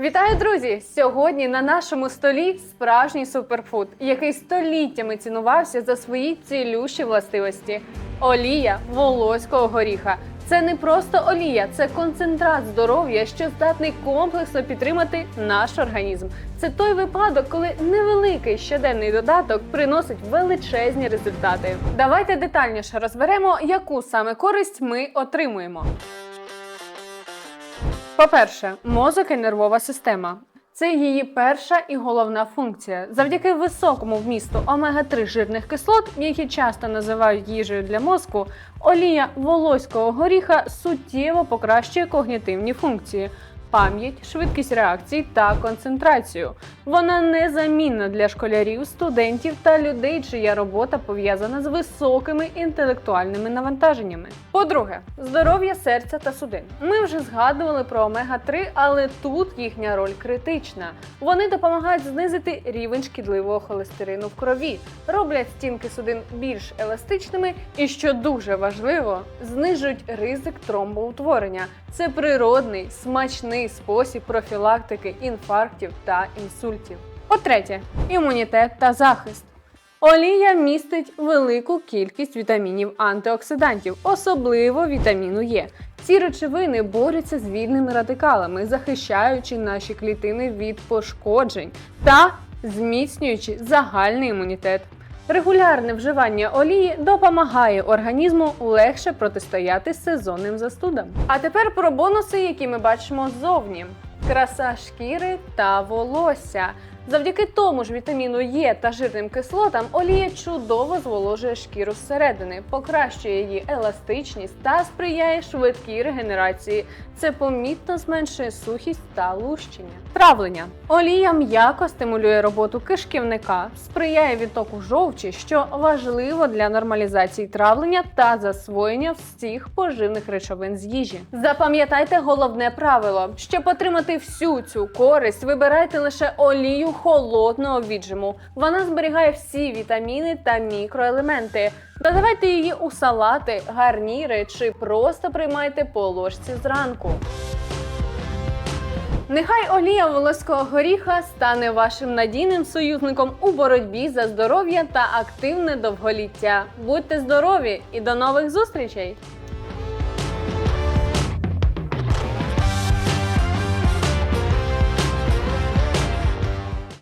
Вітаю, друзі! Сьогодні на нашому столі справжній суперфуд, який століттями цінувався за свої цілющі властивості. Олія волоського горіха. Це не просто олія, це концентрат здоров'я, що здатний комплексно підтримати наш організм. Це той випадок, коли невеликий щоденний додаток приносить величезні результати. Давайте детальніше розберемо, яку саме користь ми отримуємо. По-перше, мозок і нервова система. Це її перша і головна функція. Завдяки високому вмісту омега-3 жирних кислот, які часто називають їжею для мозку, олія волоського горіха суттєво покращує когнітивні функції. Пам'ять, швидкість реакцій та концентрацію. Вона незамінна для школярів, студентів та людей, чия робота пов'язана з високими інтелектуальними навантаженнями. По-друге, здоров'я серця та судин. Ми вже згадували про омега-3, але тут їхня роль критична. Вони допомагають знизити рівень шкідливого холестерину в крові, роблять стінки судин більш еластичними і, що дуже важливо, знижують ризик тромбоутворення. Це природний, смачний спосіб профілактики інфарктів та інсультів. По-третє, імунітет та захист. Олія містить велику кількість вітамінів антиоксидантів, особливо вітаміну Е. Ці речовини борються з вільними радикалами, захищаючи наші клітини від пошкоджень та зміцнюючи загальний імунітет. Регулярне вживання олії допомагає організму легше протистояти сезонним застудам. А тепер про бонуси, які ми бачимо ззовні: краса шкіри та волосся. Завдяки тому ж вітаміну Е та жирним кислотам олія чудово зволожує шкіру зсередини, покращує її еластичність та сприяє швидкій регенерації. Це помітно зменшує сухість та лущення. Травлення. Олія м'яко стимулює роботу кишківника, сприяє відтоку жовчі, що важливо для нормалізації травлення та засвоєння всіх поживних речовин з їжі. Запам'ятайте головне правило: щоб отримати всю цю користь, вибирайте лише олію холодного віджиму. Вона зберігає всі вітаміни та мікроелементи. Додавайте її у салати, гарніри чи просто приймайте по ложці зранку. Нехай олія волоського горіха стане вашим надійним союзником у боротьбі за здоров'я та активне довголіття. Будьте здорові і до нових зустрічей!